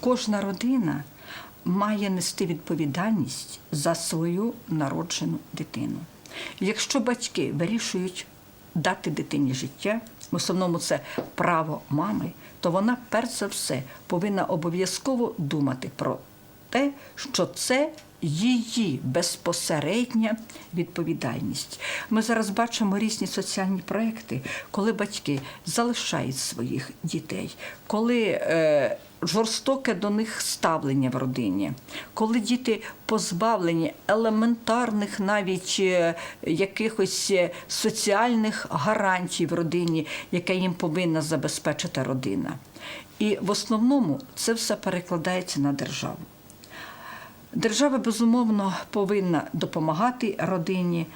кожна родина має нести відповідальність за свою народжену дитину. Якщо батьки вирішують дати дитині життя, в основному це право мами, то вона перш за все повинна обов'язково думати про те, що це її безпосередня відповідальність. Ми зараз бачимо різні соціальні проекти, коли батьки залишають своїх дітей, коли е, жорстоке до них ставлення в родині, коли діти позбавлені елементарних навіть е, якихось е, соціальних гарантій в родині, яке їм повинна забезпечити родина. І в основному це все перекладається на державу. Держава безумовно повинна допомагати родині,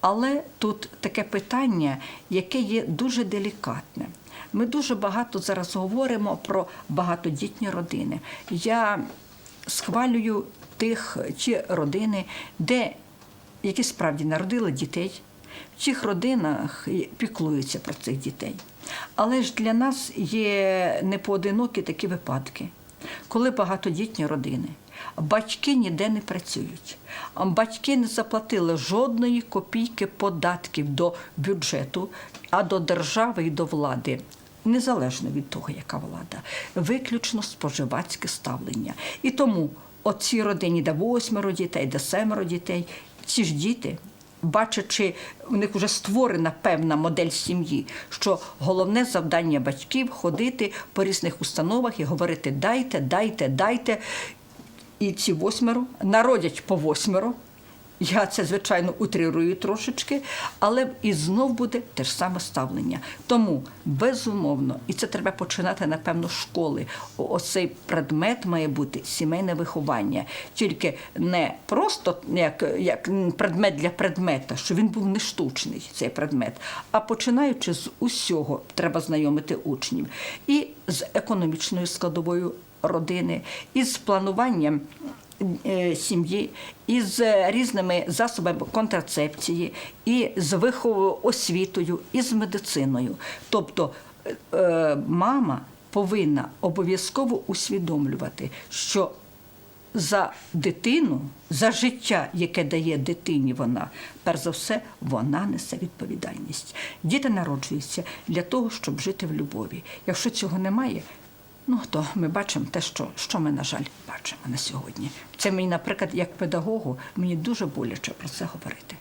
але тут таке питання, яке є дуже делікатне. Ми дуже багато зараз говоримо про багатодітні родини. Я схвалюю тих ті родини, де які справді народили дітей, в цих родинах піклуються про цих дітей. Але ж для нас є непоодинокі такі випадки, коли багатодітні родини. Батьки ніде не працюють. Батьки не заплатили жодної копійки податків до бюджету, а до держави і до влади. Незалежно від того, яка влада, виключно споживацьке ставлення. І тому оцій родині, де восьмеро дітей, де семеро дітей, ці ж діти, бачачи, в них вже створена певна модель сім'ї, що головне завдання батьків ходити по різних установах і говорити дайте, дайте, дайте. І ці восьмеро народять по восьмеро. Я це, звичайно, утрирую трошечки, але і знов буде те ж саме ставлення. Тому, безумовно, і це треба починати, напевно, з школи. Оцей предмет має бути сімейне виховання. Тільки не просто як, як предмет для предмета, що він був не штучний, цей предмет, а починаючи з усього, треба знайомити учнів. І з економічною складовою родини, із плануванням е, сім'ї, із е, різними засобами контрацепції, і з виховою освітою, і з медициною. Тобто е, е, мама повинна обов'язково усвідомлювати, що за дитину, за життя, яке дає дитині вона, перш за все, вона несе відповідальність. Діти народжуються для того, щоб жити в любові. Якщо цього немає, ну то ми бачимо те, що, що ми, на жаль, бачимо на сьогодні. Це мені, наприклад, як педагогу, мені дуже боляче про це говорити.